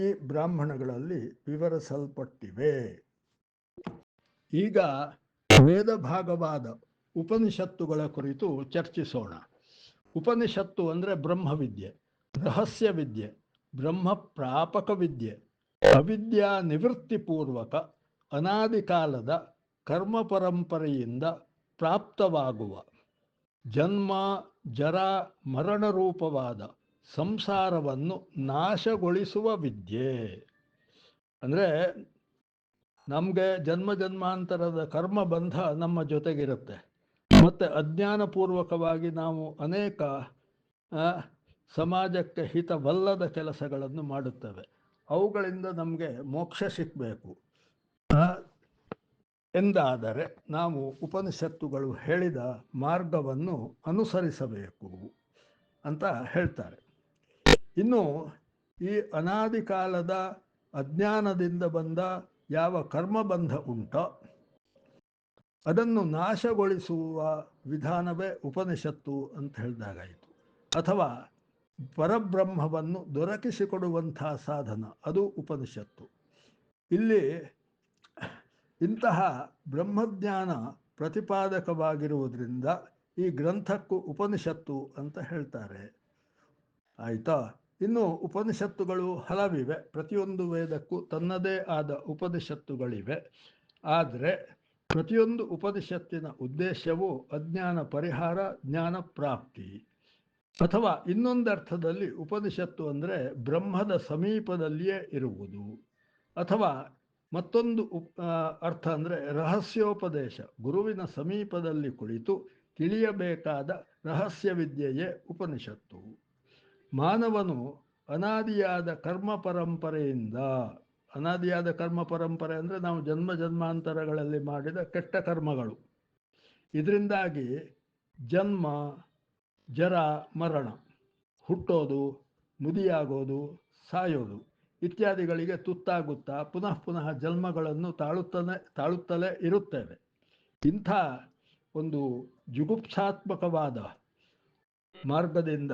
ಈ ಬ್ರಾಹ್ಮಣಗಳಲ್ಲಿ ವಿವರಿಸಲ್ಪಟ್ಟಿವೆ. ಈಗ ವೇದ ಭಾಗವಾದ ಉಪನಿಷತ್ತುಗಳ ಕುರಿತು ಚರ್ಚಿಸೋಣ. ಉಪನಿಷತ್ತು ಅಂದರೆ ಬ್ರಹ್ಮವಿದ್ಯೆ, ರಹಸ್ಯ ವಿದ್ಯೆ ಬ್ರಹ್ಮ ಪ್ರಾಪಕ ವಿದ್ಯೆ, ಅವಿದ್ಯಾ ನಿವೃತ್ತಿಪೂರ್ವಕ ಅನಾದಿ ಕಾಲದ ಕರ್ಮ ಪರಂಪರೆಯಿಂದ ಪ್ರಾಪ್ತವಾಗುವ, ಜನ್ಮ, ಜರ, ಮರಣ ರೂಪವಾದ ಸಂಸಾರವನ್ನು ನಾಶಗೊಳಿಸುವ ವಿದ್ಯೆ. ಅಂದರೆ ನಮಗೆ ಜನ್ಮ ಜನ್ಮಾಂತರದ ಕರ್ಮ ಬಂಧ ನಮ್ಮ ಜೊತೆಗಿರುತ್ತೆ. ಮತ್ತು ಅಜ್ಞಾನಪೂರ್ವಕವಾಗಿ ನಾವು ಅನೇಕ ಸಮಾಜಕ್ಕೆ ಹಿತವಲ್ಲದ ಕೆಲಸಗಳನ್ನು ಮಾಡುತ್ತೇವೆ. ಅವುಗಳಿಂದ ನಮಗೆ ಮೋಕ್ಷ ಸಿಕ್ಕಬೇಕು ಎಂದಾದರೆ ನಾವು ಉಪನಿಷತ್ತುಗಳು ಹೇಳಿದ ಮಾರ್ಗವನ್ನು ಅನುಸರಿಸಬೇಕು ಅಂತ ಹೇಳ್ತಾರೆ. ಇನ್ನು ಈ ಅನಾದಿ ಕಾಲದ ಅಜ್ಞಾನದಿಂದ ಬಂದ ಯಾವ ಕರ್ಮಬಂಧ ಉಂಟೋ, ಅದನ್ನು ನಾಶಗೊಳಿಸುವ ವಿಧಾನವೇ ಉಪನಿಷತ್ತು ಅಂತ ಹೇಳಿದಾಗಾಯಿತು. ಅಥವಾ ಪರಬ್ರಹ್ಮವನ್ನು ದೊರಕಿಸಿಕೊಡುವಂಥ ಸಾಧನ, ಅದು ಉಪನಿಷತ್ತು. ಇಲ್ಲಿ ಇಂತಹ ಬ್ರಹ್ಮಜ್ಞಾನ ಪ್ರತಿಪಾದಕವಾಗಿರುವುದರಿಂದ ಈ ಗ್ರಂಥಕ್ಕೂ ಉಪನಿಷತ್ತು ಅಂತ ಹೇಳ್ತಾರೆ. ಆಯಿತಾ? ಇನ್ನು ಉಪನಿಷತ್ತುಗಳು ಹಲವಿವೆ. ಪ್ರತಿಯೊಂದು ವೇದಕ್ಕೂ ತನ್ನದೇ ಆದ ಉಪನಿಷತ್ತುಗಳಿವೆ. ಆದರೆ ಪ್ರತಿಯೊಂದು ಉಪನಿಷತ್ತಿನ ಉದ್ದೇಶವು ಅಜ್ಞಾನ ಪರಿಹಾರ, ಜ್ಞಾನ ಪ್ರಾಪ್ತಿ. ಅಥವಾ ಇನ್ನೊಂದು ಅರ್ಥದಲ್ಲಿ ಉಪನಿಷತ್ತು ಅಂದರೆ ಬ್ರಹ್ಮದ ಸಮೀಪದಲ್ಲಿಯೇ ಇರುವುದು. ಅಥವಾ ಮತ್ತೊಂದು ಉಪ್ ಅರ್ಥ ಅಂದರೆ ರಹಸ್ಯೋಪದೇಶ, ಗುರುವಿನ ಸಮೀಪದಲ್ಲಿ ಕುಳಿತು ತಿಳಿಯಬೇಕಾದ ರಹಸ್ಯ ವಿದ್ಯೆಯೇ ಉಪನಿಷತ್ತು. ಮಾನವನು ಅನಾದಿಯಾದ ಕರ್ಮ ಪರಂಪರೆಯಿಂದ, ಅನಾದಿಯಾದ ಕರ್ಮ ಪರಂಪರೆ ಅಂದರೆ ನಾವು ಜನ್ಮ ಜನ್ಮಾಂತರಗಳಲ್ಲಿ ಮಾಡಿದ ಕೆಟ್ಟ ಕರ್ಮಗಳು. ಇದರಿಂದಾಗಿ ಜನ್ಮ, ಜರ, ಮರಣ, ಹುಟ್ಟೋದು, ಮುದಿಯಾಗೋದು, ಸಾಯೋದು ಇತ್ಯಾದಿಗಳಿಗೆ ತುತ್ತಾಗುತ್ತಾ ಪುನಃ ಪುನಃ ಜನ್ಮಗಳನ್ನು ತಾಳುತ್ತಲೇ ತಾಳುತ್ತಲೇ ಇರುತ್ತೇವೆ. ಇಂಥ ಒಂದು ಜುಗುಪ್ಸಾತ್ಮಕವಾದ ಮಾರ್ಗದಿಂದ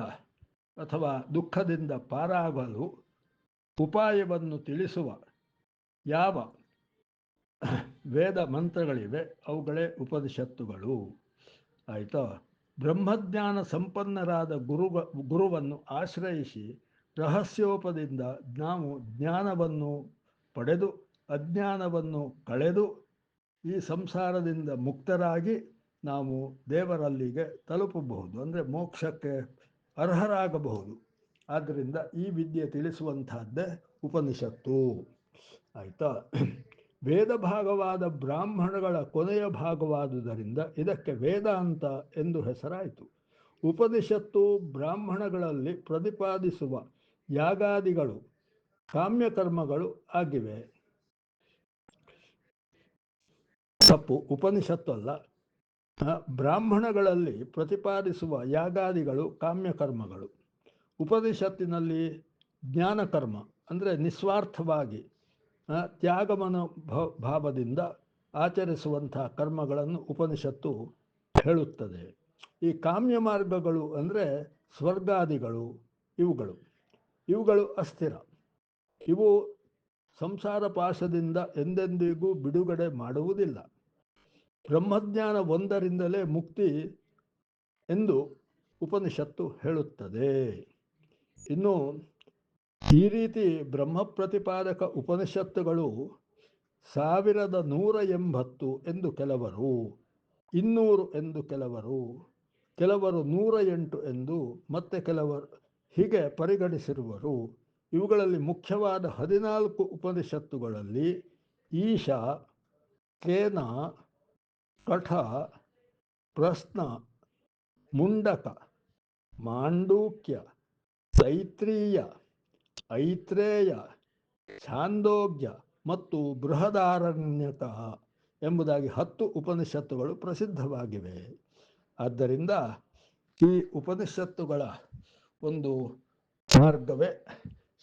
ಅಥವಾ ದುಃಖದಿಂದ ಪಾರಾಗಲು ಉಪಾಯವನ್ನು ತಿಳಿಸುವ ಯಾವ ವೇದ ಮಂತ್ರಗಳಿವೆ, ಅವುಗಳೇ ಉಪನಿಷತ್ತುಗಳು. ಆಯಿತಾ? ಬ್ರಹ್ಮಜ್ಞಾನ ಸಂಪನ್ನರಾದ ಗುರು ಗುರುವನ್ನು ಆಶ್ರಯಿಸಿ ರಹಸ್ಯೋಪದಿಂದ ನಾವು ಜ್ಞಾನವನ್ನು ಪಡೆದು, ಅಜ್ಞಾನವನ್ನು ಕಳೆದು ಈ ಸಂಸಾರದಿಂದ ಮುಕ್ತರಾಗಿ ನಾವು ದೇವರಲ್ಲಿಗೆ ತಲುಪಬಹುದು. ಅಂದರೆ ಮೋಕ್ಷಕ್ಕೆ ಅರ್ಹರಾಗಬಹುದು. ಆದ್ದರಿಂದ ಈ ವಿದ್ಯೆ ತಿಳಿಸುವಂತಹದ್ದೇ ಉಪನಿಷತ್ತು. ಆಯಿತಾ? ವೇದ ಭಾಗವಾದ ಬ್ರಾಹ್ಮಣಗಳ ಕೊನೆಯ ಭಾಗವಾದುದರಿಂದ ಇದಕ್ಕೆ ವೇದಾಂತ ಎಂದು ಹೆಸರಾಯಿತು. ಉಪನಿಷತ್ತು ಬ್ರಾಹ್ಮಣಗಳಲ್ಲಿ ಪ್ರತಿಪಾದಿಸುವ ಯಾಗಾದಿಗಳು, ಕಾಮ್ಯಕರ್ಮಗಳು ಆಗಿವೆ. ತಪ್ಪು ಉಪನಿಷತ್ತು ಅಲ್ಲ ಬ್ರಾಹ್ಮಣಗಳಲ್ಲಿ ಪ್ರತಿಪಾದಿಸುವ ಯಾಗಾದಿಗಳು ಕಾಮ್ಯಕರ್ಮಗಳು. ಉಪನಿಷತ್ತಿನಲ್ಲಿ ಜ್ಞಾನಕರ್ಮ, ಅಂದರೆ ನಿಸ್ವಾರ್ಥವಾಗಿ ತ್ಯಾಗಮನ ಭಾವದಿಂದ ಆಚರಿಸುವಂಥ ಕರ್ಮಗಳನ್ನು ಉಪನಿಷತ್ತು ಹೇಳುತ್ತದೆ. ಈ ಕಾಮ್ಯ ಮಾರ್ಗಗಳು ಅಂದರೆ ಸ್ವರ್ಗಾದಿಗಳು, ಇವುಗಳು. ಇವುಗಳು ಅಸ್ಥಿರ. ಇವು ಸಂಸಾರ ಪಾಶದಿಂದ ಎಂದೆಂದಿಗೂ ಬಿಡುಗಡೆ ಮಾಡುವುದಿಲ್ಲ. ಬ್ರಹ್ಮಜ್ಞಾನ ಒಂದರಿಂದಲೇ ಮುಕ್ತಿ ಎಂದು ಉಪನಿಷತ್ತು ಹೇಳುತ್ತದೆ. ಇನ್ನು ಈ ರೀತಿ ಬ್ರಹ್ಮ ಪ್ರತಿಪಾದಕ ಉಪನಿಷತ್ತುಗಳು ಸಾವಿರದ ನೂರ ಎಂಬತ್ತು ಎಂದು ಕೆಲವರು, ಇನ್ನೂರು ಎಂದು ಕೆಲವರು ಕೆಲವರು ನೂರ ಎಂಟು ಎಂದು ಮತ್ತೆ ಕೆಲವರು ಹೀಗೆ ಪರಿಗಣಿಸಿರುವರು. ಇವುಗಳಲ್ಲಿ ಮುಖ್ಯವಾದ ಹದಿನಾಲ್ಕು ಉಪನಿಷತ್ತುಗಳಲ್ಲಿ ಈಶಾ, ಕೇನ ಕಠ ಪ್ರಶ್ನ ಮುಂಡಕ ಮಾಂಡೂಕ್ಯ ತೈತ್ರೀಯ ಐತ್ರೇಯ ಛಾಂದೋಗ್ಯ ಮತ್ತು ಬೃಹದಾರಣ್ಯಕ ಎಂಬುದಾಗಿ ಹತ್ತು ಉಪನಿಷತ್ತುಗಳು ಪ್ರಸಿದ್ಧವಾಗಿವೆ. ಆದ್ದರಿಂದ ಈ ಉಪನಿಷತ್ತುಗಳ ಒಂದು ಮಾರ್ಗವೇ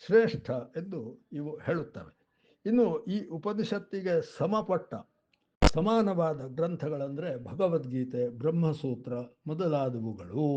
ಶ್ರೇಷ್ಠ ಎಂದು ಇವು ಹೇಳುತ್ತವೆ. ಇನ್ನು ಈ ಉಪನಿಷತ್ತಿಗೆ ಸಮಪಟ್ಟ ಸಮಾನವಾದ ಗ್ರಂಥಗಳಂದರೆ ಭಗವದ್ಗೀತೆ ಬ್ರಹ್ಮಸೂತ್ರ ಮೊದಲಾದವುಗಳು.